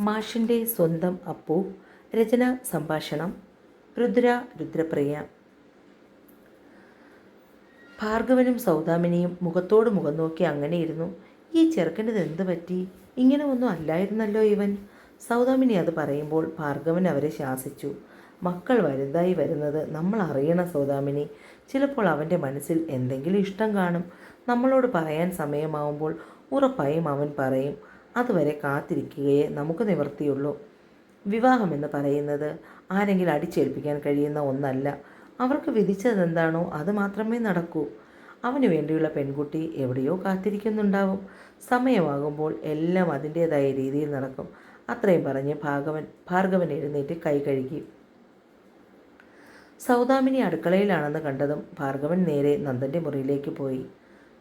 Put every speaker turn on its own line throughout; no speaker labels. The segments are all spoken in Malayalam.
മാഷിന്റെ സ്വന്തം അപ്പു രചന സംഭാഷണം രുദ്ര രുദ്രപ്രിയ. ഭാർഗവനും സൗദാമിനിയും മുഖത്തോട് മുഖം നോക്കി അങ്ങനെ ഇരുന്നു ഈ ചെറുക്കന്റെ എന്ത് പറ്റി? ഇങ്ങനെ ഒന്നും അല്ലായിരുന്നല്ലോ ഇവൻ. സൗദാമിനി അത് പറയുമ്പോൾ ഭാർഗവൻ അവരെ ശാസിച്ചു. മക്കൾ വലുതായി വരുന്നത് നമ്മൾ അറിയണം സൗദാമിനി. ചിലപ്പോൾ അവന്റെ മനസ്സിൽ എന്തെങ്കിലും ഇഷ്ടം കാണും. നമ്മളോട് പറയാൻ സമയമാവുമ്പോൾ ഉറപ്പായും അവൻ പറയും. അതുവരെ കാത്തിരിക്കുകയേ നമുക്ക് നിവർത്തിയുള്ളൂ. വിവാഹമെന്ന് പറയുന്നത് ആരെങ്കിലും അടിച്ചേൽപ്പിക്കാൻ കഴിയുന്ന ഒന്നല്ല. അവർക്ക് വിധിച്ചതെന്താണോ അത് മാത്രമേ നടക്കൂ. അവന് വേണ്ടിയുള്ള പെൺകുട്ടി എവിടെയോ കാത്തിരിക്കുന്നുണ്ടാവും. സമയമാകുമ്പോൾ എല്ലാം അതിന്റേതായ രീതിയിൽ നടക്കും. അത്രയും പറഞ്ഞ് ഭാഗവൻ ഭാർഗവൻ എഴുന്നേറ്റ് കൈ കഴുകി. സൗദാമിനി അടുക്കളയിലാണെന്ന് കണ്ടതും ഭാർഗവൻ നേരെ നന്ദന്റെ മുറിയിലേക്ക് പോയി.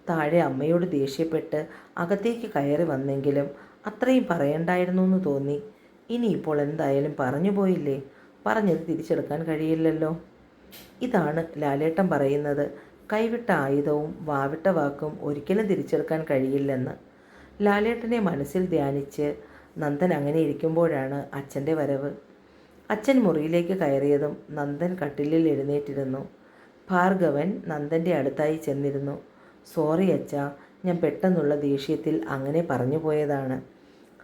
താഴെ അമ്മയോട് ദേഷ്യപ്പെട്ട് അകത്തേക്ക് കയറി വന്നെങ്കിലും അത്രയും പറയണ്ടായിരുന്നു എന്ന് തോന്നി ഇനിയിപ്പോൾ എന്തായാലും പറഞ്ഞു പോയില്ലേ? പറഞ്ഞത് തിരിച്ചെടുക്കാൻ കഴിയില്ലല്ലോ. ഇതാണ് ലാലേട്ടൻ പറയുന്നത്. കൈവിട്ട ആയുധവും വാവിട്ട വാക്കും ഒരിക്കലും തിരിച്ചെടുക്കാൻ കഴിയില്ലെന്ന്. ലാലേട്ടനെ മനസ്സിൽ ധ്യാനിച്ച് നന്ദൻ അങ്ങനെ ഇരിക്കുമ്പോഴാണ് അച്ഛന്റെ വരവ്. അച്ഛൻ മുറിയിലേക്ക് കയറിയതും നന്ദൻ കട്ടിലിൽ എഴുന്നേറ്റിരുന്നു. ഭാർഗവൻ നന്ദന്റെ അടുത്തായി ചെന്നിരുന്നു. സോറി അച്ഛ ഞാൻ പെട്ടെന്നുള്ള ദേഷ്യത്തിൽ അങ്ങനെ പറഞ്ഞു പോയതാണ്.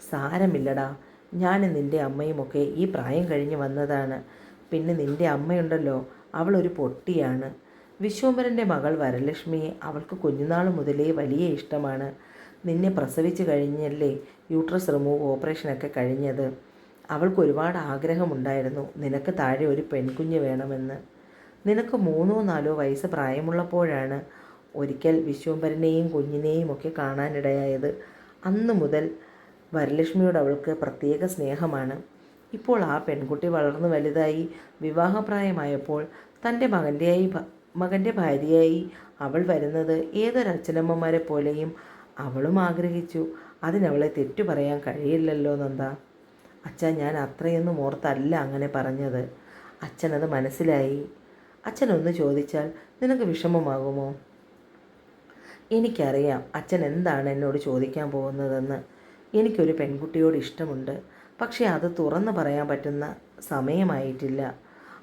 സാരമില്ലടാ ഞാൻ നിന്റെ അമ്മയുമൊക്കെ ഈ പ്രായം കഴിഞ്ഞ് വന്നതാണ്. പിന്നെ നിന്റെ അമ്മയുണ്ടല്ലോ അവളൊരു പൊട്ടിയാണ്. വിശ്വംബരന്റെ മകൾ വരലക്ഷ്മിയെ അവൾക്ക് കുഞ്ഞുനാൾ മുതലേ വലിയ ഇഷ്ടമാണ്. നിന്നെ പ്രസവിച്ച് കഴിഞ്ഞല്ലേ യൂട്രസ് റിമൂവ് ഓപ്പറേഷനൊക്കെ കഴിഞ്ഞത്. അവൾക്ക് ഒരുപാട് ആഗ്രഹമുണ്ടായിരുന്നു നിനക്ക് താഴെ ഒരു പെൺകുഞ്ഞ് വേണമെന്ന്. നിനക്ക് മൂന്നോ നാലോ വയസ്സ് പ്രായമുള്ളപ്പോഴാണ് ഒരിക്കൽ വിശ്വംഭരനെയും കുഞ്ഞിനെയും ഒക്കെ കാണാനിടയായത്. അന്ന് മുതൽ വരലക്ഷ്മിയോട് അവൾക്ക് പ്രത്യേക സ്നേഹമാണ്. ഇപ്പോൾ ആ പെൺകുട്ടി വളർന്നു വലുതായി വിവാഹപ്രായമായപ്പോൾ തന്റെ മകന്റെയായി മകന്റെ ഭാര്യയായി അവൾ വരുന്നത് ഏതൊരച്ഛനമ്മമാരെ പോലെയും അവളും ആഗ്രഹിച്ചു. അതിനവളെ തെറ്റു പറയാൻ കഴിയില്ലല്ലോ നന്ദ. അച്ഛൻ ഞാൻ അത്രയൊന്നും ഓർത്തല്ല അങ്ങനെ പറഞ്ഞത്. അച്ഛനത് മനസ്സിലായി. അച്ഛനൊന്ന് ചോദിച്ചാൽ നിനക്ക് വിഷമമാകുമോ? എനിക്കറിയാം അച്ഛൻ എന്താണ് എന്നോട് ചോദിക്കാൻ പോകുന്നതെന്ന്. എനിക്കൊരു പെൺകുട്ടിയോട് ഇഷ്ടമുണ്ട്. പക്ഷേ അത് തുറന്നു പറയാൻ പറ്റുന്ന സമയമായിട്ടില്ല.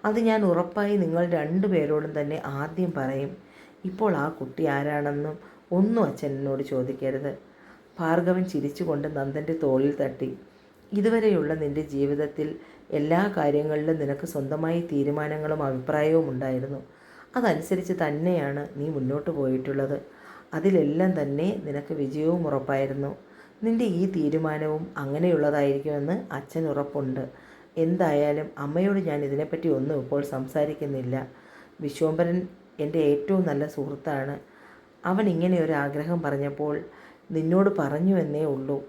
അത് ഞാൻ ഉറപ്പായി നിങ്ങൾ രണ്ടുപേരോടും തന്നെ ആദ്യം പറയും. ഇപ്പോൾ ആ കുട്ടി ആരാണെന്നും ഒന്നും അച്ഛൻ എന്നോട് ചോദിക്കരുത്. ഭാർഗവൻ ചിരിച്ചുകൊണ്ട് നന്ദന്റെ തോളിൽ തട്ടി. ഇതുവരെയുള്ള നിന്റെ ജീവിതത്തിൽ എല്ലാ കാര്യങ്ങളിലും നിനക്ക് സ്വന്തമായി തീരുമാനങ്ങളും അഭിപ്രായവും ഉണ്ടായിരുന്നു. അതനുസരിച്ച് തന്നെയാണ് നീ മുന്നോട്ട് പോയിട്ടുള്ളത്. അതിലെല്ലാം തന്നെ നിനക്ക് വിജയവും ഉറപ്പായിരുന്നു. നിന്റെ ഈ തീരുമാനവും അങ്ങനെയുള്ളതായിരിക്കുമെന്ന് അച്ഛൻ ഉറപ്പുണ്ട്. എന്തായാലും അമ്മയോട് ഞാൻ ഇതിനെപ്പറ്റി ഒന്നും ഇപ്പോൾ സംസാരിക്കുന്നില്ല. വിശ്വംഭരൻ എന്റെ ഏറ്റവും നല്ല സുഹൃത്താണ്. അവൻ ഇങ്ങനെ ഒരു ആഗ്രഹം പറഞ്ഞപ്പോൾ നിന്നോട് പറഞ്ഞു എന്നേ ഉള്ളൂ.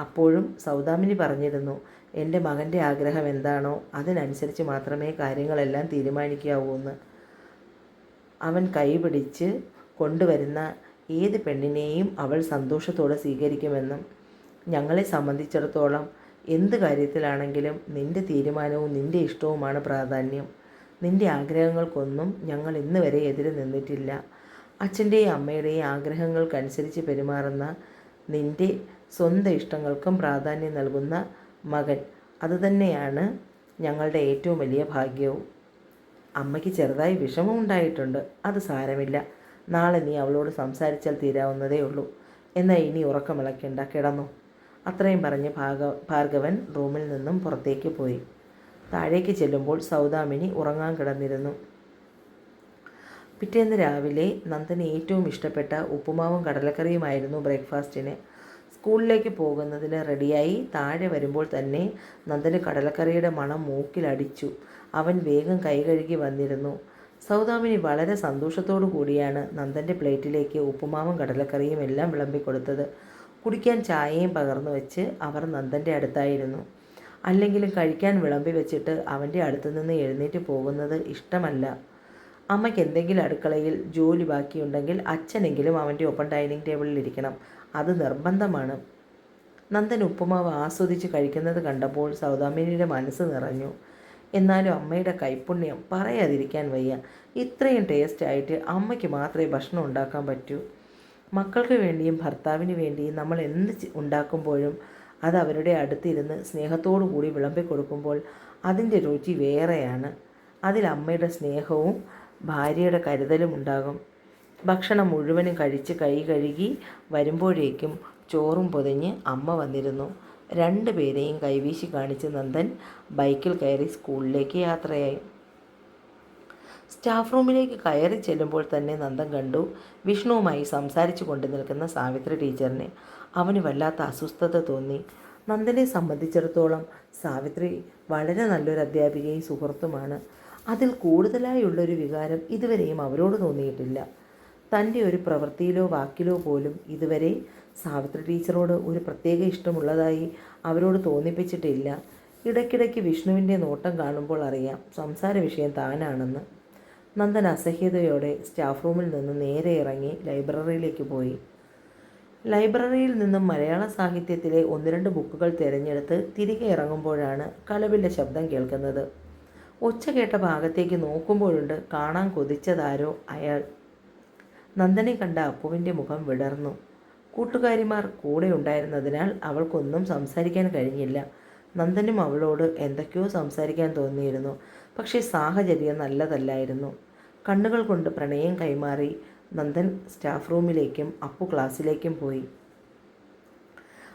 അപ്പോഴും സൗദാമിനി പറഞ്ഞിരുന്നു എന്റെ മകന്റെ ആഗ്രഹം എന്താണോ അതിനനുസരിച്ച് മാത്രമേ കാര്യങ്ങളെല്ലാം തീരുമാനിക്കാവൂ എന്ന്. അവൻ കൈപിടിച്ച് കൊണ്ടുവരുന്ന ഏത് പെണ്ണിനെയും അവൾ സന്തോഷത്തോടെ സ്വീകരിക്കുമെന്നും ഞങ്ങളെ സംബന്ധിച്ചിടത്തോളം എന്ത് കാര്യത്തിലാണെങ്കിലും നിന്റെ തീരുമാനവും നിന്റെ ഇഷ്ടവുമാണ് പ്രാധാന്യം. നിന്റെ ആഗ്രഹങ്ങൾക്കൊന്നും ഞങ്ങൾ ഇന്ന് വരെ എതിര് നിന്നിട്ടില്ല. അച്ഛന്റെയും അമ്മയുടെയും ആഗ്രഹങ്ങൾക്കനുസരിച്ച് പെരുമാറുന്ന നിന്റെ സ്വന്തം ഇഷ്ടങ്ങൾക്കും പ്രാധാന്യം നൽകുന്ന മകൻ അതുതന്നെയാണ് ഞങ്ങളുടെ ഏറ്റവും വലിയ ഭാഗ്യവും. അമ്മയ്ക്ക് ചെറുതായി വിഷമം ഉണ്ടായിട്ടുണ്ട് അത് സാരമില്ല. നാളെ നീ അവളോട് സംസാരിച്ചാൽ തീരാവുന്നതേ ഉള്ളൂ. എന്നാൽ ഇനി ഉറക്കമിളക്കേണ്ട കിടന്നു. അത്രയും പറഞ്ഞ് ഭാഗ ഭാർഗവൻ റൂമിൽ നിന്നും പുറത്തേക്ക് പോയി. താഴേക്ക് ചെല്ലുമ്പോൾ സൗദാമിനി ഉറങ്ങാൻ കിടന്നിരുന്നു. പിറ്റേന്ന് രാവിലെ നന്ദന് ഏറ്റവും ഇഷ്ടപ്പെട്ട ഉപ്പുമാവും കടലക്കറിയുമായിരുന്നു ബ്രേക്ക്ഫാസ്റ്റിന്. സ്കൂളിലേക്ക് പോകുന്നതിന് റെഡിയായി താഴെ വരുമ്പോൾ തന്നെ നന്ദന് കടലക്കറിയുടെ മണം മൂക്കിലടിച്ചു. അവൻ വേഗം കൈ കഴുകി വന്നിരുന്നു. സൗദാമിനി വളരെ സന്തോഷത്തോടു കൂടിയാണ് നന്ദന്റെ പ്ലേറ്റിലേക്ക് ഉപ്പുമാവും കടലക്കറിയും എല്ലാം വിളമ്പിക്കൊടുത്തത്. കുടിക്കാൻ ചായയും പകർന്നു വെച്ച് അവർ നന്ദന്റെ അടുത്തായിരുന്നു. അല്ലെങ്കിലും കഴിക്കാൻ വിളമ്പി വെച്ചിട്ട് അവന്റെ അടുത്തു നിന്ന് എഴുന്നേറ്റ് പോകുന്നത് ഇഷ്ടമല്ല. അമ്മയ്ക്ക് എന്തെങ്കിലും അടുക്കളയിൽ ജോലി ബാക്കിയുണ്ടെങ്കിൽ അച്ഛനെങ്കിലും അവന്റെ ഓപ്പൺ ഡൈനിങ് ടേബിളിൽ ഇരിക്കണം. അത് നിർബന്ധമാണ്. നന്ദൻ ഉപ്പുമാവ് ആസ്വദിച്ച് കഴിക്കുന്നത് കണ്ടപ്പോൾ സൗദാമിനിയുടെ മനസ്സ് നിറഞ്ഞു. എന്നാലും അമ്മയുടെ കൈപ്പുണ്യം പറയാതിരിക്കാൻ വയ്യ. ഇത്രയും ടേസ്റ്റ് ആയിട്ട് അമ്മയ്ക്ക് മാത്രമേ ഭക്ഷണം ഉണ്ടാക്കാൻ പറ്റൂ. മക്കൾക്ക് വേണ്ടിയും ഭർത്താവിന് വേണ്ടിയും നമ്മൾ എന്ത് ഉണ്ടാക്കുമ്പോഴും അത് അവരുടെ അടുത്തിരുന്ന് സ്നേഹത്തോടു കൂടി വിളമ്പി കൊടുക്കുമ്പോൾ അതിന്റെ രുചി വേറെയാണ്. അതിൽ അമ്മയുടെ സ്നേഹവും ഭാര്യയുടെ കരുതലും ഉണ്ടാകും. ഭക്ഷണം മുഴുവനും കഴിച്ച് കൈ കഴുകി വരുമ്പോഴേക്കും ചോറും പൊതിഞ്ഞ് അമ്മ വന്നിരുന്നു. രണ്ടു പേരെയും കൈവീശി കാണിച്ച് നന്ദൻ ബൈക്കിൽ കയറി സ്കൂളിലേക്ക് യാത്രയായി. സ്റ്റാഫ് റൂമിലേക്ക് കയറി ചെല്ലുമ്പോൾ തന്നെ നന്ദൻ കണ്ടു വിഷ്ണുവുമായി സംസാരിച്ചു കൊണ്ട് നിൽക്കുന്ന സാവിത്രി ടീച്ചറിനെ. അവന് വല്ലാത്ത അസ്വസ്ഥത തോന്നി. നന്ദനെ സംബന്ധിച്ചിടത്തോളം സാവിത്രി വളരെ നല്ലൊരു അധ്യാപികയും സുഹൃത്തുമാണ്. അതിൽ കൂടുതലായുള്ളൊരു വികാരം ഇതുവരെയും അവരോട് തോന്നിയിട്ടില്ല. തന്റെ ഒരു പ്രവൃത്തിയിലോ വാക്കിലോ പോലും ഇതുവരെ സാവിത്രി ടീച്ചറോട് ഒരു പ്രത്യേക ഇഷ്ടമുള്ളതായി അവരോട് തോന്നിപ്പിച്ചിട്ടില്ല. ഇടയ്ക്കിടയ്ക്ക് വിഷ്ണുവിന്റെ നോട്ടം കാണുമ്പോൾ അറിയാം സംസാര വിഷയം താനാണെന്ന്. നന്ദൻ അസഹ്യതയോടെ സ്റ്റാഫ് റൂമിൽ നിന്ന് നേരെ ഇറങ്ങി ലൈബ്രറിയിലേക്ക് പോയി. ലൈബ്രറിയിൽ നിന്നും മലയാള സാഹിത്യത്തിലെ ഒന്ന് രണ്ട് ബുക്കുകൾ തിരഞ്ഞെടുത്ത് തിരികെ ഇറങ്ങുമ്പോഴാണ് കലവിന്റെ ശബ്ദം കേൾക്കുന്നത്. ഒച്ച കേട്ട ഭാഗത്തേക്ക് നോക്കുമ്പോഴുണ്ട് കാണാൻ കൊതിച്ചതാരോ അയാൾ. നന്ദനെ കണ്ട അപ്പുവിന്റെ മുഖം വിടർന്നു. കൂട്ടുകാരിമാർ കൂടെ ഉണ്ടായിരുന്നതിനാൽ അവൾക്കൊന്നും സംസാരിക്കാൻ കഴിഞ്ഞില്ല. നന്ദനും അവളോട് എന്തൊക്കെയോ സംസാരിക്കാൻ തോന്നിയിരുന്നു. പക്ഷേ സാഹചര്യം നല്ലതല്ലായിരുന്നു. കണ്ണുകൾ കൊണ്ട് പ്രണയം കൈമാറി നന്ദൻ സ്റ്റാഫ് റൂമിലേക്കും അപ്പു ക്ലാസ്സിലേക്കും പോയി.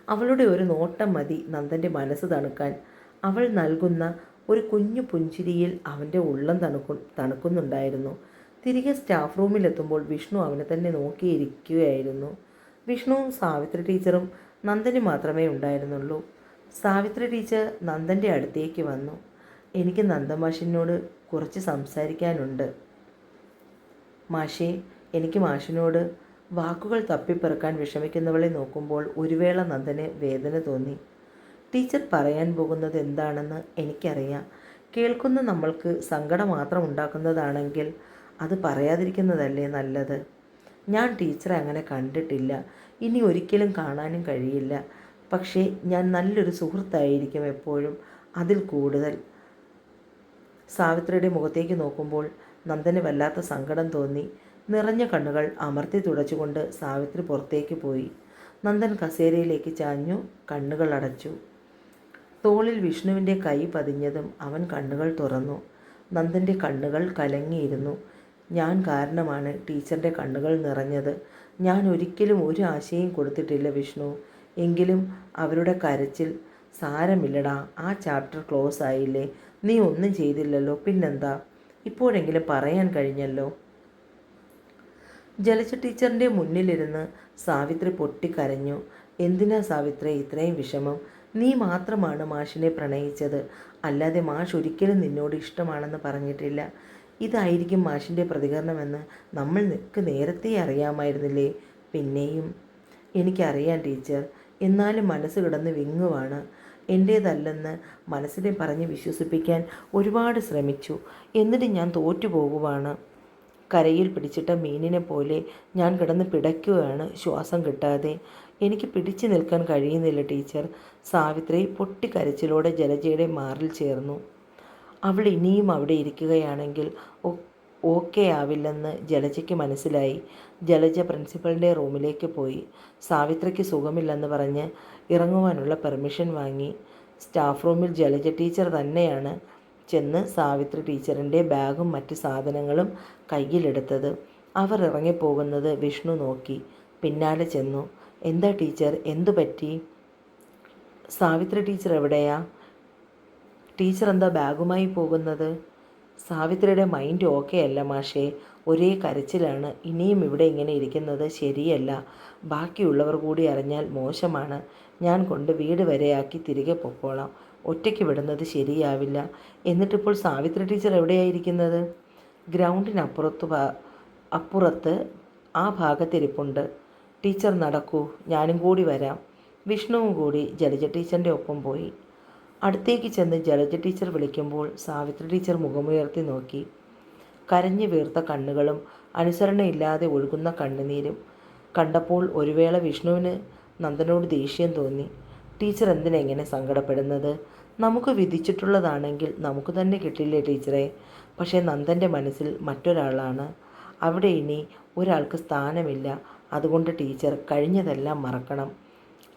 അവളുടെ ഒരു നോട്ടം മതി നന്ദന്റെ മനസ്സ് തണുക്കാൻ. അവൾ നൽകുന്ന ഒരു കുഞ്ഞു പുഞ്ചിരിയിൽ അവന്റെ ഉള്ളം തണുക്കു തണുക്കുന്നുണ്ടായിരുന്നു. തിരികെ സ്റ്റാഫ് റൂമിലെത്തുമ്പോൾ വിഷ്ണു അവനെ തന്നെ നോക്കിയിരിക്കുകയായിരുന്നു. വിഷ്ണുവും സാവിത്രി ടീച്ചറും നന്ദന് മാത്രമേ ഉണ്ടായിരുന്നുള്ളൂ. സാവിത്രി ടീച്ചർ നന്ദന്റെ അടുത്തേക്ക് വന്നു. എനിക്ക് നന്ദമാഷിനോട് കുറച്ച് സംസാരിക്കാനുണ്ട്. മാഷേ എനിക്ക് മാഷിനോട് വാക്കുകൾ തപ്പിപ്പെറുക്കാൻ വിഷമിക്കുന്നവളെ നോക്കുമ്പോൾ ഒരു വേള നന്ദന് വേദന തോന്നി. ടീച്ചർ പറയാൻ പോകുന്നത് എന്താണെന്ന് എനിക്കറിയാം. കേൾക്കുന്ന നമ്മൾക്ക് സങ്കടം മാത്രം ഉണ്ടാക്കുന്നതാണെങ്കിൽ അത് പറയാതിരിക്കുന്നതല്ലേ നല്ലത്? ഞാൻ ടീച്ചറെ അങ്ങനെ കണ്ടിട്ടില്ല. ഇനി ഒരിക്കലും കാണാനും കഴിയില്ല. പക്ഷേ ഞാൻ നല്ലൊരു സുഹൃത്തായിരിക്കും എപ്പോഴും അതിൽ കൂടുതൽ. സാവിത്രിയുടെ മുഖത്തേക്ക് നോക്കുമ്പോൾ നന്ദന് വല്ലാത്ത സങ്കടം തോന്നി. നിറഞ്ഞ കണ്ണുകൾ അമർത്തി തുടച്ചുകൊണ്ട് സാവിത്രി പുറത്തേക്ക് പോയി. നന്ദൻ കസേരയിലേക്ക് ചാഞ്ഞു കണ്ണുകൾ അടച്ചു. തോളിൽ വിഷ്ണുവിന്റെ കൈ പതിഞ്ഞതും അവൻ കണ്ണുകൾ തുറന്നു. നന്ദന്റെ കണ്ണുകൾ കലങ്ങിയിരുന്നു. ഞാൻ കാരണമാണ് ടീച്ചറിന്റെ കണ്ണുകൾ നിറഞ്ഞത്. ഞാൻ ഒരിക്കലും ഒരു ആശയും കൊടുത്തിട്ടില്ല വിഷ്ണു. എങ്കിലും അവരുടെ കരച്ചിൽ സാരമില്ലടാ ആ ചാപ്റ്റർ ക്ലോസ് ആയില്ലേ? നീ ഒന്നും ചെയ്തില്ലല്ലോ പിന്നെന്താ? ഇപ്പോഴെങ്കിലും പറയാൻ കഴിഞ്ഞല്ലോ. ജലജ ടീച്ചറിന്റെ മുന്നിലിരുന്ന് സാവിത്രി പൊട്ടിക്കരഞ്ഞു. എന്തിനാ സാവിത്രി? ഇത്രയും വിഷമം. നീ മാത്രമാണ് മാഷിനെ പ്രണയിച്ചത്. അല്ലാതെ മാഷ് ഒരിക്കലും നിന്നോട് ഇഷ്ടമാണെന്ന് പറഞ്ഞിട്ടില്ല. ഇതായിരിക്കും മാഷിന്റെ പ്രതികരണമെന്ന് നമ്മൾക്ക് നേരത്തെ അറിയാമായിരുന്നില്ലേ? പിന്നെയും എനിക്കറിയാം ടീച്ചർ. എന്നാലും മനസ്സ് കിടന്ന് വിങ്ങുവാണ്. എന്റേതല്ലെന്ന് മനസ്സിനെ പറഞ്ഞ് വിശ്വസിപ്പിക്കാൻ ഒരുപാട് ശ്രമിച്ചു. എന്നിട്ട് ഞാൻ തോറ്റുപോകുവാണ്. കരയിൽ പിടിച്ചിട്ട മീനിനെ പോലെ ഞാൻ കിടന്ന് പിടയ്ക്കുകയാണ്. ശ്വാസം കിട്ടാതെ. എനിക്ക് പിടിച്ചു നിൽക്കാൻ കഴിയുന്നില്ല ടീച്ചർ. സാവിത്രി പൊട്ടിക്കരച്ചിലോടെ ജലജയുടെ മാറിൽ ചേർന്നു. അവൾ ഇനിയും അവിടെ ഇരിക്കുകയാണെങ്കിൽ ഓക്കെ ആവില്ലെന്ന് ജലജയ്ക്ക് മനസ്സിലായി. ജലജ പ്രിൻസിപ്പളിന്റെ റൂമിലേക്ക് പോയി. സാവിത്രിക്ക് സുഖമില്ലെന്ന് പറഞ്ഞ് ഇറങ്ങുവാനുള്ള പെർമിഷൻ വാങ്ങി. സ്റ്റാഫ് റൂമിൽ ജലജ ടീച്ചർ തന്നെയാണ് ചെന്ന് സാവിത്രി ടീച്ചറിന്റെ ബാഗും മറ്റ് സാധനങ്ങളും കയ്യിലെടുത്തത്. അവർ ഇറങ്ങിപ്പോകുന്നത് വിഷ്ണു നോക്കി. പിന്നാലെ ചെന്നു. എന്താ ടീച്ചർ എന്തു പറ്റി സാവിത്രി ടീച്ചർ എവിടെയാ? ടീച്ചർ എന്താ ബാഗുമായി പോകുന്നത്? സാവിത്രിയുടെ മൈൻഡ് ഓക്കെ അല്ല മാഷേ. ഒരേ കരച്ചിലാണ്. ഇനിയും ഇവിടെ ഇങ്ങനെ ഇരിക്കുന്നത് ശരിയല്ല. ബാക്കിയുള്ളവർ കൂടി അറിഞ്ഞാൽ മോശമാണ്. ഞാൻ കൊണ്ട് വീട് വരെയാക്കി തിരികെ പൊക്കോളാം. ഒറ്റയ്ക്ക് വിടുന്നത് ശരിയാവില്ല. എന്നിട്ടിപ്പോൾ സാവിത്രി ടീച്ചർ എവിടെയായിരിക്കുന്നത്? ഗ്രൗണ്ടിനപ്പുറത്ത് അപ്പുറത്ത് ആ ഭാഗത്തിരിപ്പുണ്ട്. ടീച്ചർ നടക്കൂ ഞാനും കൂടി വരാം. വിഷ്ണുവും കൂടി ജലജ ടീച്ചറിന്റെ ഒപ്പം പോയി. അടുത്തേക്ക് ചെന്ന് ജലജ ടീച്ചർ വിളിക്കുമ്പോൾ സാവിത്രി ടീച്ചർ മുഖമുയർത്തി നോക്കി. കരഞ്ഞു വീർത്ത കണ്ണുകളും അനുസരണയില്ലാതെ ഒഴുകുന്ന കണ്ണുനീരും കണ്ടപ്പോൾ ഒരു വേള വിഷ്ണുവിന് നന്ദനോട് ദേഷ്യം തോന്നി. ടീച്ചർ എന്തിനെങ്ങനെ സങ്കടപ്പെടുന്നത്? നമുക്ക് വിധിച്ചിട്ടുള്ളതാണെങ്കിൽ നമുക്ക് തന്നെ കിട്ടില്ലേ ടീച്ചറെ? പക്ഷേ നന്ദന്റെ മനസ്സിൽ മറ്റൊരാളാണ്. അവിടെ ഇനി ഒരാൾക്ക് സ്ഥാനമില്ല. അതുകൊണ്ട് ടീച്ചർ കഴിഞ്ഞതെല്ലാം മറക്കണം.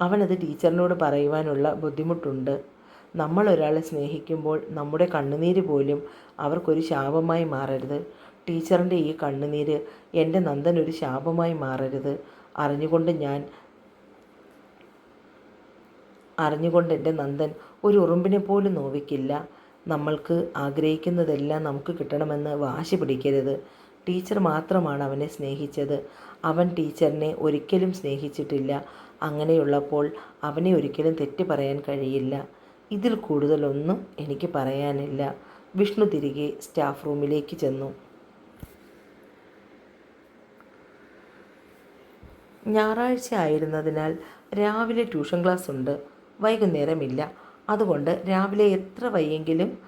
അവനത് ടീച്ചറിനോട് പറയുവാനുള്ള ബുദ്ധിമുട്ടുണ്ട്. നമ്മൾ ഒരാളെ സ്നേഹിക്കുമ്പോൾ നമ്മുടെ കണ്ണുനീര് പോലും അവർക്കൊരു ശാപമായി മാറരുത്. ടീച്ചറിന്റെ ഈ കണ്ണുനീര് എന്റെ നന്ദൻ ഒരു ശാപമായി മാറരുത്. അറിഞ്ഞുകൊണ്ട് ഞാൻ അറിഞ്ഞുകൊണ്ട് എന്റെ നന്ദൻ ഒരു ഉറുമ്പിനെ പോലും നോവിക്കില്ല. നമ്മൾക്ക് ആഗ്രഹിക്കുന്നതെല്ലാം നമുക്ക് കിട്ടണമെന്ന് വാശി പിടിക്കരുത്. ടീച്ചർ മാത്രമാണ് അവനെ സ്നേഹിച്ചത്. അവൻ ടീച്ചറിനെ ഒരിക്കലും സ്നേഹിച്ചിട്ടില്ല. അങ്ങനെയുള്ളപ്പോൾ അവനെ ഒരിക്കലും തെറ്റ് പറയാൻ കഴിയില്ല. ഇതിൽ കൂടുതലൊന്നും എനിക്ക് പറയാനില്ല. വിഷ്ണു തിരികെ സ്റ്റാഫ് റൂമിലേക്ക് ചെന്നു. ഞായറാഴ്ച ആയിരുന്നതിനാൽ രാവിലെ ട്യൂഷൻ ക്ലാസ് ഉണ്ട്. വൈകുന്നേരമില്ല. അതുകൊണ്ട് രാവിലെ എത്ര വൈയെങ്കിലും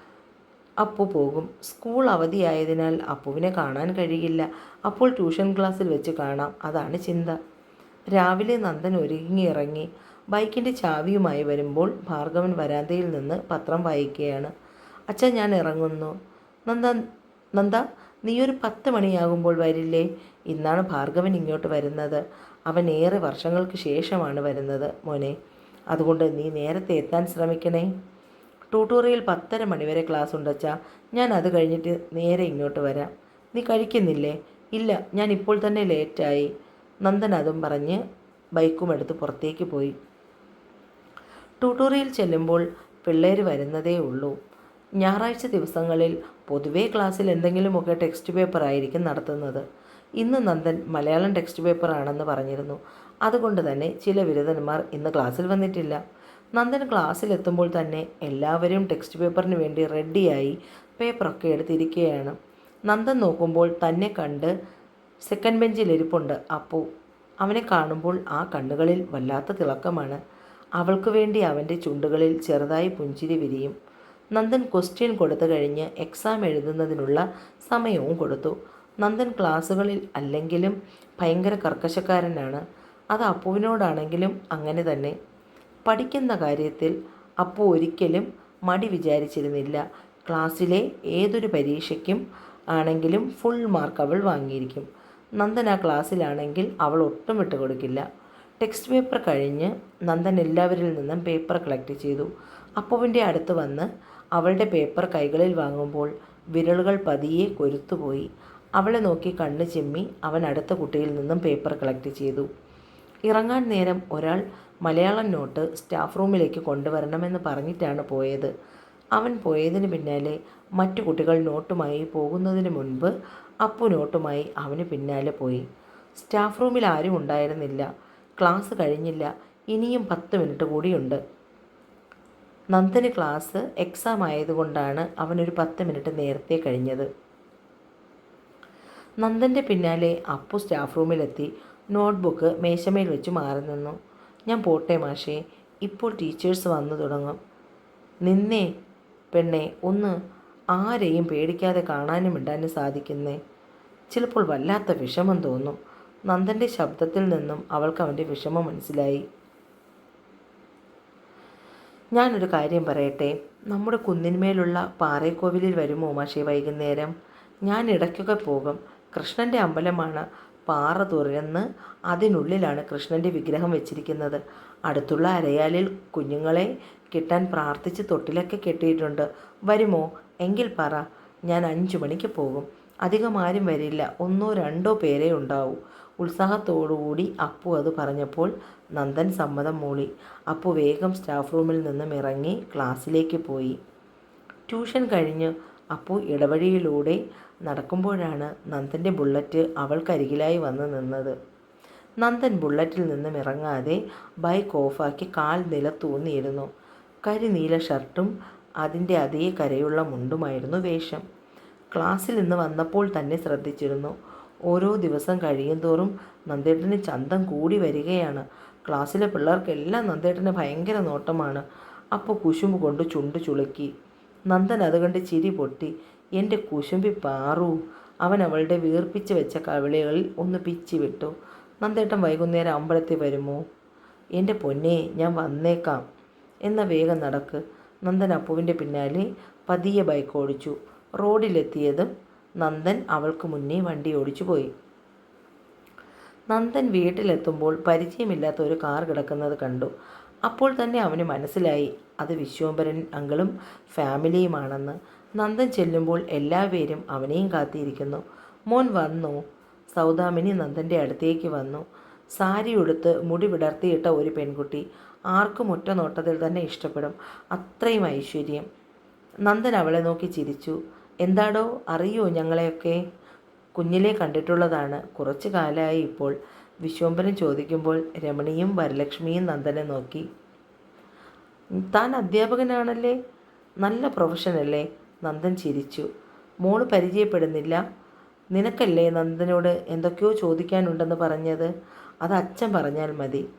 അപ്പു പോകും. സ്കൂൾ അവധിയായതിനാൽ അപ്പുവിനെ കാണാൻ കഴിയില്ല. അപ്പോൾ ട്യൂഷൻ ക്ലാസ്സിൽ വെച്ച് കാണാം. അതാണ് ചിന്ത. രാവിലെ നന്ദൻ ഒരുങ്ങിയിറങ്ങി. ബൈക്കിന്റെ ചാവിയുമായി വരുമ്പോൾ ഭാർഗവൻ വരാന്തയിൽ നിന്ന് പത്രം വായിക്കുകയാണ്. അച്ഛൻ ഞാൻ ഇറങ്ങുന്നു. നന്ദ നന്ദ നീയൊരു പത്ത് മണിയാകുമ്പോൾ വരില്ലേ ഇന്നാണ് ഭാർഗവൻ ഇങ്ങോട്ട് വരുന്നത്. അവൻ ഏറെ വർഷങ്ങൾക്ക് ശേഷമാണ് വരുന്നത് മോനെ. അതുകൊണ്ട് നീ നേരത്തെ എത്താൻ ശ്രമിക്കണേ. ട്യൂട്ടോറിയൽ പത്തര മണിവരെ ക്ലാസ് ഉണ്ടച്ചാ ഞാൻ അത് കഴിഞ്ഞിട്ട് നേരെ ഇങ്ങോട്ട് വരാം. നീ കഴിക്കുന്നില്ലേ? ഇല്ല ഞാൻ ഇപ്പോൾ തന്നെ ലേറ്റായി നന്ദൻ അതും പറഞ്ഞ് ബൈക്കും എടുത്ത് പുറത്തേക്ക് പോയി. ട്യൂട്ടോറിയൽ ചെല്ലുമ്പോൾ പിള്ളേർ വരുന്നതേ ഉള്ളൂ. ഞായറാഴ്ച ദിവസങ്ങളിൽ പൊതുവേ ക്ലാസ്സിൽ എന്തെങ്കിലുമൊക്കെ ടെക്സ്റ്റ് പേപ്പർ ആയിരിക്കും നടത്തുന്നത്. ഇന്ന് നന്ദൻ മലയാളം ടെക്സ്റ്റ് പേപ്പർ ആണെന്ന് പറഞ്ഞിരുന്നു. അതുകൊണ്ട് തന്നെ ചില ബിരുദന്മാർ ഇന്ന് ക്ലാസ്സിൽ വന്നിട്ടില്ല. നന്ദൻ ക്ലാസ്സിലെത്തുമ്പോൾ തന്നെ എല്ലാവരും ടെക്സ്റ്റ് പേപ്പറിന് വേണ്ടി റെഡിയായി പേപ്പറൊക്കെ എടുത്തിരിക്കുകയാണ്. നന്ദൻ നോക്കുമ്പോൾ തന്നെ കണ്ട് സെക്കൻഡ് ബെഞ്ചിൽ ഇരിപ്പുണ്ട്. അപ്പു അവനെ കാണുമ്പോൾ ആ കണ്ണുകളിൽ വല്ലാത്ത തിളക്കമാണ്. അവൾക്ക് വേണ്ടി അവന്റെ ചുണ്ടുകളിൽ ചെറുതായി പുഞ്ചിരി വിരിയും. നന്ദൻ ക്വസ്റ്റ്യൻ കൊടുത്തു കഴിഞ്ഞ് എക്സാം എഴുതുന്നതിനുള്ള സമയവും കൊടുത്തു. നന്ദൻ ക്ലാസ്സുകളിൽ അല്ലെങ്കിലും ഭയങ്കര കർക്കശക്കാരനാണ്. അത് അപ്പുവിനോടാണെങ്കിലും അങ്ങനെ തന്നെ. പഠിക്കുന്ന കാര്യത്തിൽ അപ്പു ഒരിക്കലും മടി വിചാരിച്ചിരുന്നില്ല. ക്ലാസ്സിലെ ഏതൊരു പരീക്ഷയ്ക്കും ആണെങ്കിലും ഫുൾ മാർക്ക് അവൾ വാങ്ങിയിരിക്കും. നന്ദൻ ആ ക്ലാസ്സിലാണെങ്കിൽ അവൾ ഒട്ടും വിട്ടു കൊടുക്കില്ല ടെക്സ്റ്റ് പേപ്പർ കഴിഞ്ഞ് നന്ദൻ എല്ലാവരിൽ നിന്നും പേപ്പർ കളക്ട് ചെയ്തു. അപ്പുവിന്റെ അടുത്ത് വന്ന് അവളുടെ പേപ്പർ കൈകളിൽ വാങ്ങുമ്പോൾ വിരലുകൾ പതിയെ കൊരുത്തുപോയി. അവളെ നോക്കി കണ്ണ് ചെമ്മി അവൻ അടുത്ത കുട്ടിയിൽ നിന്നും പേപ്പർ കളക്ട് ചെയ്തു. ഇറങ്ങാൻ നേരം ഒരാൾ മലയാളം നോട്ട് സ്റ്റാഫ് റൂമിലേക്ക് കൊണ്ടുവരണമെന്ന് പറഞ്ഞിട്ടാണ് പോയത്. അവൻ പോയതിന് പിന്നാലെ മറ്റു കുട്ടികൾ നോട്ടുമായി പോകുന്നതിന് മുൻപ് അപ്പു നോട്ടുമായി അവന് പിന്നാലെ പോയി. സ്റ്റാഫ് റൂമിൽ ആരും ഉണ്ടായിരുന്നില്ല. ക്ലാസ് കഴിഞ്ഞില്ല. ഇനിയും പത്ത് മിനിറ്റ് കൂടിയുണ്ട്. നന്ദന് ക്ലാസ് എക്സാം ആയതുകൊണ്ടാണ് അവനൊരു പത്ത് മിനിറ്റ് നേരത്തെ കഴിഞ്ഞത്. നന്ദന്റെ പിന്നാലെ അപ്പു സ്റ്റാഫ് റൂമിലെത്തി നോട്ട്ബുക്ക് മേശമേൽ വെച്ച് മാറി നിന്നു. ഞാൻ പോട്ടെ മാഷേ ഇപ്പോൾ ടീച്ചേഴ്സ് വന്നു തുടങ്ങും. നിന്നേ പെണ്ണെ ഒന്ന് ആരെയും പേടിക്കാതെ കാണാനും ഇടാനും സാധിക്കുന്നേ. ചിലപ്പോൾ വല്ലാത്ത വിഷമം തോന്നും. നന്ദന്റെ ശബ്ദത്തിൽ നിന്നും അവൾക്ക് അവന്റെ വിഷമം മനസ്സിലായി. ഞാനൊരു കാര്യം പറയട്ടെ? നമ്മുടെ കുന്നിന്മേലുള്ള പാറേക്കോവിലിൽ വരുമോ മാഷേ വൈകുന്നേരം? ഞാൻ ഇടയ്ക്കൊക്കെ പോകും. കൃഷ്ണന്റെ അമ്പലമാണ് പാറ തുറന്ന് അതിനുള്ളിലാണ് കൃഷ്ണന്റെ വിഗ്രഹം വെച്ചിരിക്കുന്നത്. അടുത്തുള്ള അരയാലിൽ കുഞ്ഞുങ്ങളെ കിട്ടാൻ പ്രാർത്ഥിച്ച് തൊട്ടിലൊക്കെ കെട്ടിയിട്ടുണ്ട്. വരുമോ? എങ്കിൽ പറ. ഞാൻ അഞ്ചു മണിക്ക് പോകും. അധികം ആരും വരില്ല. ഒന്നോ രണ്ടോ പേരേ ഉണ്ടാവൂ. ഉത്സാഹത്തോടുകൂടി അപ്പു അത് പറഞ്ഞപ്പോൾ നന്ദൻ സമ്മതം മൂളി. അപ്പു വേഗം സ്റ്റാഫ് റൂമിൽ നിന്നും ഇറങ്ങി ക്ലാസ്സിലേക്ക് പോയി. ട്യൂഷൻ കഴിഞ്ഞ് അപ്പു ഇടവഴിയിലൂടെ നടക്കുമ്പോഴാണ് നന്ദന്റെ ബുള്ളറ്റ് അവൾക്കരികിലായി വന്ന് നിന്നത്. നന്ദൻ ബുള്ളറ്റിൽ നിന്നും ഇറങ്ങാതെ ബൈക്ക് ഓഫാക്കി കാൽ നിലത്തൂന്നിയിരുന്നു. കരിനീല ഷർട്ടും അതിന്റെ അതേ കരയുള്ള മുണ്ടുമായിരുന്നു വേഷം. ക്ലാസ്സിൽ നിന്ന് വന്നപ്പോൾ തന്നെ ശ്രദ്ധിച്ചിരുന്നു. ഓരോ ദിവസം കഴിയും തോറും നന്ദേട്ടന് ചന്തം കൂടി വരികയാണ്. ക്ലാസ്സിലെ പിള്ളേർക്കെല്ലാം നന്ദേട്ടന് ഭയങ്കര നോട്ടമാണ്. അപ്പോൾ കുശുമ്പ് കൊണ്ട് ചുണ്ട് ചുളുക്കി. നന്ദൻ അത് കണ്ട് ചിരി പൊട്ടി. എന്റെ കുശുമ്പി പാറു. അവൻ അവളുടെ വീർപ്പിച്ച് വെച്ച കവിളികളിൽ ഒന്ന് പിച്ചി വിട്ടു. നന്ദേട്ടൻ വൈകുന്നേരം അമ്പലത്തിൽ വരുമോ? എന്റെ പൊന്നെ ഞാൻ വന്നേക്കാം. എന്ന വേഗം നടക്ക്. നന്ദൻ അപ്പുവിന്റെ പിന്നാലെ പതിയെ ബൈക്ക് ഓടിച്ചു. റോഡിലെത്തിയതും നന്ദൻ അവൾക്ക് മുന്നേ വണ്ടി ഓടിച്ചു പോയി നന്ദൻ വീട്ടിലെത്തുമ്പോൾ പരിചയമില്ലാത്ത ഒരു കാർ കിടക്കുന്നത് കണ്ടു. അപ്പോൾ തന്നെ അവന് മനസ്സിലായി അത് വിശ്വംഭരൻ അങ്കിളും ഫാമിലിയുമാണെന്ന്. നന്ദൻ ചെല്ലുമ്പോൾ എല്ലാവരും അവനെയും കാത്തിയിരിക്കുന്നു മോൻ വന്നു. സൗദാമിനി നന്ദന്റെ അടുത്തേക്ക് വന്നു. സാരി ഉടുത്ത് മുടി വിടർത്തിയിട്ട ഒരു പെൺകുട്ടി ആർക്കും ഒറ്റ നോട്ടത്തിൽ തന്നെ ഇഷ്ടപ്പെടും. അത്രയും ഐശ്വര്യം. നന്ദൻ അവളെ നോക്കി ചിരിച്ചു. എന്താടോ അറിയോ ഞങ്ങളെയൊക്കെ? കുഞ്ഞിലെ കണ്ടിട്ടുള്ളതാണ്. കുറച്ച് കാലമായി ഇപ്പോൾ വിശ്വംബരൻ ചോദിക്കുമ്പോൾ രമണിയും വരലക്ഷ്മിയും നന്ദനെ നോക്കി. താൻ അധ്യാപകനാണല്ലേ? നല്ല പ്രൊഫഷനല്ലേ നന്ദൻ ചിരിച്ചു. മോൾ പരിചയപ്പെടുന്നില്ല. നിനക്കല്ലേ നന്ദനോട് എന്തൊക്കെയോ ചോദിക്കാനുണ്ടെന്ന് പറഞ്ഞത്? അത് അച്ഛൻ പറഞ്ഞാൽ മതി.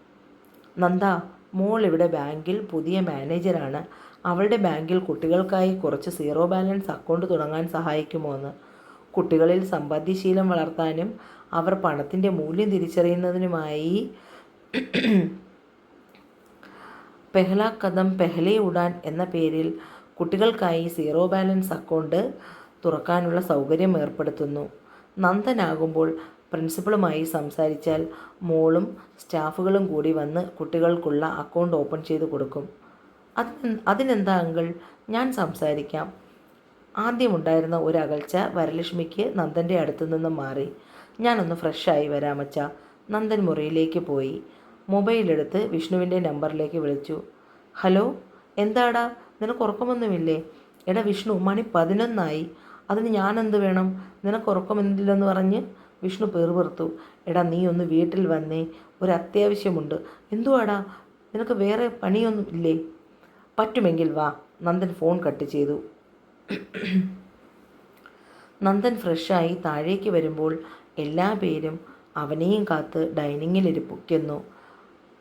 നന്ദ മോൾ ഇവിടെ ബാങ്കിൽ പുതിയ മാനേജരാണ് അവളുടെ ബാങ്കിൽ കുട്ടികൾക്കായി കുറച്ച് സീറോ ബാലൻസ് അക്കൗണ്ട് തുടങ്ങാൻ സഹായിക്കുമോ എന്ന് കുട്ടികളിൽ സമ്പാദ്യശീലം വളർത്താനും അവർ പണത്തിന്റെ മൂല്യം തിരിച്ചറിയുന്നതിനുമായി പെഹ്ല കദം പെഹ്ലെ ഉഡാൻ എന്ന പേരിൽ കുട്ടികൾക്കായി സീറോ ബാലൻസ് അക്കൗണ്ട് തുറക്കാനുള്ള സൗകര്യം ഏർപ്പെടുത്തുന്നു. നന്ദനാകുമ്പോൾ പ്രിൻസിപ്പളുമായി സംസാരിച്ചാൽ മോളും സ്റ്റാഫുകളും കൂടി വന്ന് കുട്ടികൾക്കുള്ള അക്കൗണ്ട് ഓപ്പൺ ചെയ്ത് കൊടുക്കും. അതിന് അതിനെന്താ അങ്കിൾ? ഞാൻ സംസാരിക്കാം. ആദ്യമുണ്ടായിരുന്ന ഒരു വരലക്ഷ്മിക്ക് നന്ദന്റെ അടുത്തു നിന്ന് മാറി. ഞാനൊന്ന് ഫ്രഷായി വരാമച്ച. നന്ദൻ മുറിയിലേക്ക് പോയി. മൊബൈലെടുത്ത് വിഷ്ണുവിന്റെ നമ്പറിലേക്ക് വിളിച്ചു. ഹലോ എന്താടാ? നിനക്ക് ഉറക്കമൊന്നുമില്ലേ? എടാ വിഷ്ണു മണി പതിനൊന്നായി. അതിന് ഞാനെന്ത് വേണം? നിനക്ക് ഉറക്കമെന്തില്ലെന്ന് പറഞ്ഞ് വിഷ്ണു പേർപെറുത്തു എടാ നീ ഒന്ന് വീട്ടിൽ വന്നേ. ഒരു അത്യാവശ്യമുണ്ട്. എന്തുവാടാ? നിനക്ക് വേറെ പണിയൊന്നും ഇല്ലേ? പറ്റുമെങ്കിൽ വാ. നന്ദൻ ഫോൺ കട്ട് ചെയ്തു. നന്ദൻ ഫ്രഷായി താഴേക്ക് വരുമ്പോൾ എല്ലാ പേരും അവനെയും കാത്ത് ഡൈനിങ്ങിൽ ഇരിപ്പിക്കുന്നു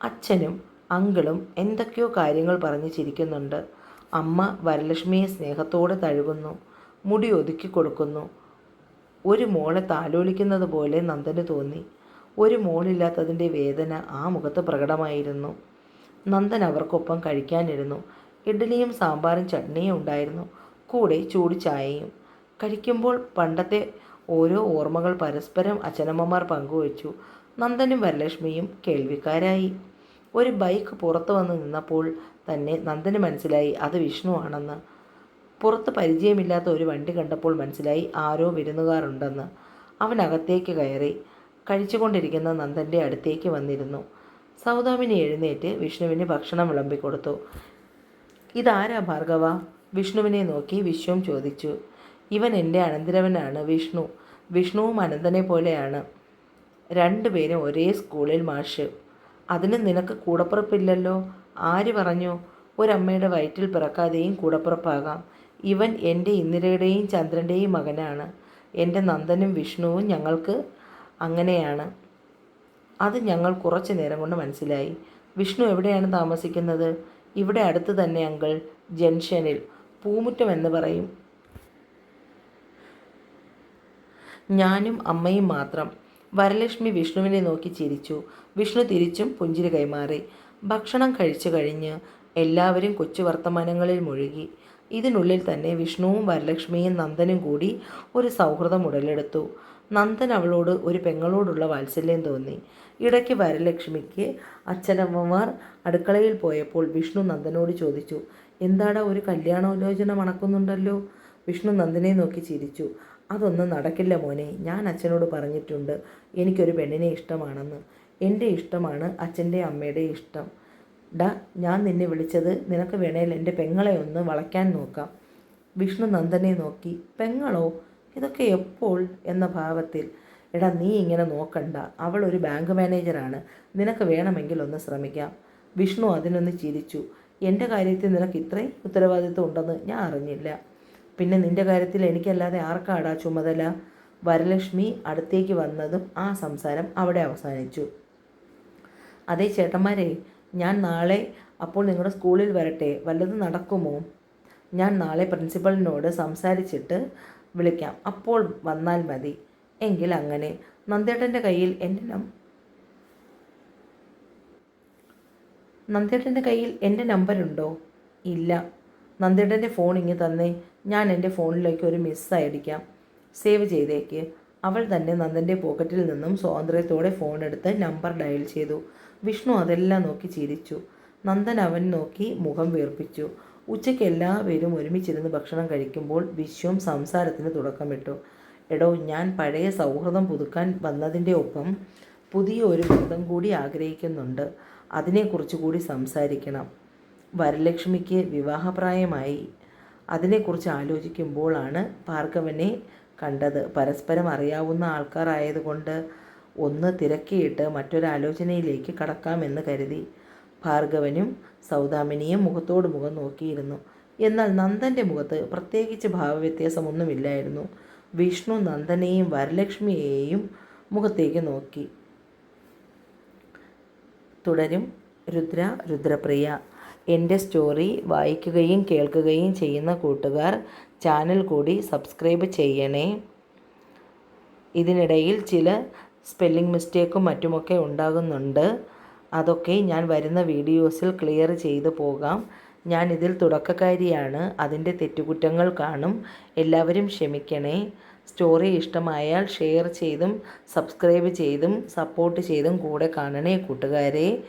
അച്ഛനും അങ്കിളും എന്തൊക്കെയോ കാര്യങ്ങൾ പറഞ്ഞ് ചിരിക്കുന്നുണ്ട്. അമ്മ വരലക്ഷ്മിയെ സ്നേഹത്തോടെ തഴുകുന്നു. മുടി ഒതുക്കി കൊടുക്കുന്നു. ഒരു മോളെ താലോലിക്കുന്നത് പോലെ നന്ദന് തോന്നി. ഒരു മോളില്ലാത്തതിന്റെ വേദന ആ മുഖത്ത് പ്രകടമായിരുന്നു. നന്ദൻ അവർക്കൊപ്പം കഴിക്കാനിരുന്നു. ഇഡ്ഡലിയും സാമ്പാറും ചട്നിയും ഉണ്ടായിരുന്നു. കൂടെ ചൂട് ചായയും. കഴിക്കുമ്പോൾ പണ്ടത്തെ ഓരോ ഓർമ്മകൾ പരസ്പരം അച്ഛനമ്മമാർ പങ്കുവച്ചു. നന്ദനും വരലക്ഷ്മിയും കേൾവിക്കാരായി. ഒരു ബൈക്ക് പുറത്തു വന്ന് നിന്നപ്പോൾ തന്നെ നന്ദന് മനസ്സിലായി അത് വിഷ്ണു ആണെന്ന് പുറത്ത് പരിചയമില്ലാത്ത ഒരു വണ്ടി കണ്ടപ്പോൾ മനസ്സിലായി ആരോ വിരുന്നുകാരുണ്ടെന്ന്. അവൻ അകത്തേക്ക് കയറി കഴിച്ചുകൊണ്ടിരിക്കുന്ന നന്ദന്റെ അടുത്തേക്ക് വന്നിരുന്നു. സൗദാമിനി എഴുന്നേറ്റ് വിഷ്ണുവിന് ഭക്ഷണം വിളമ്പിക്കൊടുത്തു. ഇതാരാ ഭാർഗവ? വിഷ്ണുവിനെ നോക്കി വിശ്വം ചോദിച്ചു. ഇവൻ എന്റെ അനന്തരവനാണ് വിഷ്ണു. വിഷ്ണുവും അനന്തനെ പോലെയാണ്. രണ്ടുപേരും ഒരേ സ്കൂളിൽ മാഷ്. അതിന് നിനക്ക് കൂടപ്പുറപ്പില്ലല്ലോ? ആര് പറഞ്ഞു? ഒരമ്മയുടെ വയറ്റിൽ പിറക്കാതെയും കൂടപ്പുറപ്പാകാം. ഇവൻ എന്റെ ഇന്ദിരയുടെയും ചന്ദ്രന്റെയും മകനാണ്. എന്റെ നന്ദനും വിഷ്ണുവും ഞങ്ങൾക്ക് അങ്ങനെയാണ്. അത് ഞങ്ങൾ കുറച്ചു നേരം കൊണ്ട് മനസ്സിലായി. വിഷ്ണു എവിടെയാണ് താമസിക്കുന്നത്? ഇവിടെ അടുത്ത് തന്നെ അങ്കിൾ ജംഗ്ഷനിൽ. പൂമുറ്റം എന്ന് പറയും. ഞാനും അമ്മയും മാത്രം. വരലക്ഷ്മി വിഷ്ണുവിനെ നോക്കി ചിരിച്ചു. വിഷ്ണു തിരിച്ചും പുഞ്ചിരി കൈമാറി. ഭക്ഷണം കഴിച്ചു കഴിഞ്ഞ് എല്ലാവരും കൊച്ചു വർത്തമാനങ്ങളിൽ മുഴുകി. ഇതിനുള്ളിൽ തന്നെ വിഷ്ണുവും വരലക്ഷ്മിയും നന്ദനും കൂടി ഒരു സൗഹൃദം ഉടലെടുത്തു. നന്ദൻ അവളോട് ഒരു പെങ്ങളോടുള്ള വാത്സല്യം തോന്നി. ഇടയ്ക്ക് വരലക്ഷ്മിക്ക് അച്ഛനമ്മമാർ അടുക്കളയിൽ പോയപ്പോൾ വിഷ്ണു നന്ദനോട് ചോദിച്ചു എന്താടാ ഒരു കല്യാണോലോചന മണക്കുന്നുണ്ടല്ലോ? വിഷ്ണു നന്ദനെ നോക്കി ചിരിച്ചു. അതൊന്നും നടക്കില്ല മോനെ ഞാൻ അച്ഛനോട് പറഞ്ഞിട്ടുണ്ട് എനിക്കൊരു പെണ്ണിനെ ഇഷ്ടമാണെന്ന്. എന്റെ ഇഷ്ടമാണ് അച്ഛന്റെ അമ്മയുടെ ഇഷ്ടം. ഡാ ഞാൻ നിന്നെ വിളിച്ചത് നിനക്ക് വേണേൽ എന്റെ പെങ്ങളെ ഒന്ന് വളയ്ക്കാൻ നോക്കാം. വിഷ്ണു നന്ദനെ നോക്കി പെങ്ങളോ? ഇതൊക്കെ എപ്പോൾ എന്ന ഭാവത്തിൽ എടാ നീ ഇങ്ങനെ നോക്കണ്ട. അവൾ ഒരു ബാങ്ക് മാനേജറാണ്. നിനക്ക് വേണമെങ്കിൽ ഒന്ന് ശ്രമിക്കാം. വിഷ്ണു അതിനൊന്ന് ചിരിച്ചു. എന്റെ കാര്യത്തിൽ നിനക്ക് ഇത്രയും ഉത്തരവാദിത്വം ഉണ്ടെന്ന് ഞാൻ അറിഞ്ഞില്ല. പിന്നെ നിന്റെ കാര്യത്തിൽ എനിക്കല്ലാതെ ആർക്കാടാ ചുമതല? വരലക്ഷ്മി അടുത്തേക്ക് വന്നതും ആ സംസാരം അവിടെ അവസാനിച്ചു. അതേ ചേട്ടന്മാരെ ഞാൻ നാളെ അപ്പോൾ നിങ്ങളുടെ സ്കൂളിൽ വരട്ടെ. വല്ലതും നടക്കുമോ? ഞാൻ നാളെ പ്രിൻസിപ്പളിനോട് സംസാരിച്ചിട്ട് വിളിക്കാം. അപ്പോൾ വന്നാൽ മതി. എങ്കിൽ അങ്ങനെ നന്ദേട്ടന്റെ കയ്യിൽ എന്റെ നന്ദേട്ടന്റെ കയ്യിൽ എന്റെ നമ്പരുണ്ടോ? ഇല്ല. നന്ദേട്ടന്റെ ഫോൺ ഇങ്ങ് തന്നേ. ഞാൻ എന്റെ ഫോണിലേക്ക് ഒരു മിസ് അയടിക്കാം. സേവ് ചെയ്തേക്ക്. അവൾ തന്നെ നന്ദന്റെ പോക്കറ്റിൽ നിന്നും സ്വാതന്ത്ര്യത്തോടെ ഫോൺ എടുത്ത് നമ്പർ ഡയൽ ചെയ്തു. വിഷ്ണു അതെല്ലാം നോക്കി ചിരിച്ചു. നന്ദൻ അവൻ നോക്കി മുഖം വീർപ്പിച്ചു. ഉച്ചയ്ക്ക് എല്ലാവരും ഒരുമിച്ചിരുന്ന് ഭക്ഷണം കഴിക്കുമ്പോൾ വിശ്വം സംസാരത്തിന് തുടക്കമിട്ടു. എടോ ഞാൻ പഴയ സൗഹൃദം പുതുക്കാൻ വന്നതിന്റെ ഒപ്പം പുതിയ ഒരു ബന്ധം കൂടി ആഗ്രഹിക്കുന്നുണ്ട്. അതിനെക്കുറിച്ച് കൂടി സംസാരിക്കണം. വരലക്ഷ്മിക്ക് വിവാഹപ്രായമായി. അതിനെക്കുറിച്ച് ആലോചിക്കുമ്പോഴാണ് ഭാർഗവനെ കണ്ടത്. പരസ്പരം അറിയാവുന്ന ആൾക്കാരായതുകൊണ്ട് ഒന്ന് തിരക്കിയിട്ട് മറ്റൊരാലോചനയിലേക്ക് കടക്കാമെന്ന് കരുതി. ഭാർഗവനും സൗദാമിനിയും മുഖത്തോട് മുഖം നോക്കിയിരുന്നു. എന്നാൽ നന്ദന്റെ മുഖത്ത് പ്രത്യേകിച്ച് ഭാവവ്യത്യാസമൊന്നുമില്ലായിരുന്നു. വിഷ്ണു നന്ദനെയും വരലക്ഷ്മിയെയും മുഖത്തേക്ക് നോക്കി. തുടരും രുദ്ര രുദ്രപ്രിയ. എന്റെ സ്റ്റോറി വായിക്കുകയും കേൾക്കുകയും ചെയ്യുന്ന കൂട്ടുകാർ ചാനൽ കൂടി സബ്സ്ക്രൈബ് ചെയ്യണേ. ഇതിനിടയിൽ ചില സ്പെല്ലിംഗ് മിസ്റ്റേക്കും മറ്റുമൊക്കെ ഉണ്ടാകുന്നുണ്ട്. അതൊക്കെ ഞാൻ വരുന്ന വീഡിയോസിൽ ക്ലിയർ ചെയ്തു പോകാം. ഞാൻ ഇതിൽ തുടക്കക്കാരിയാണ്. അതിന്റെ തെറ്റുകുറ്റങ്ങൾ കാണും. എല്ലാവരും ക്ഷമിക്കണേ. സ്റ്റോറി ഇഷ്ടമായാൽ ഷെയർ ചെയ്തും സബ്സ്ക്രൈബ് ചെയ്തും സപ്പോർട്ട് ചെയ്തും കൂടെ കാണണേ കൂട്ടുകാരെ.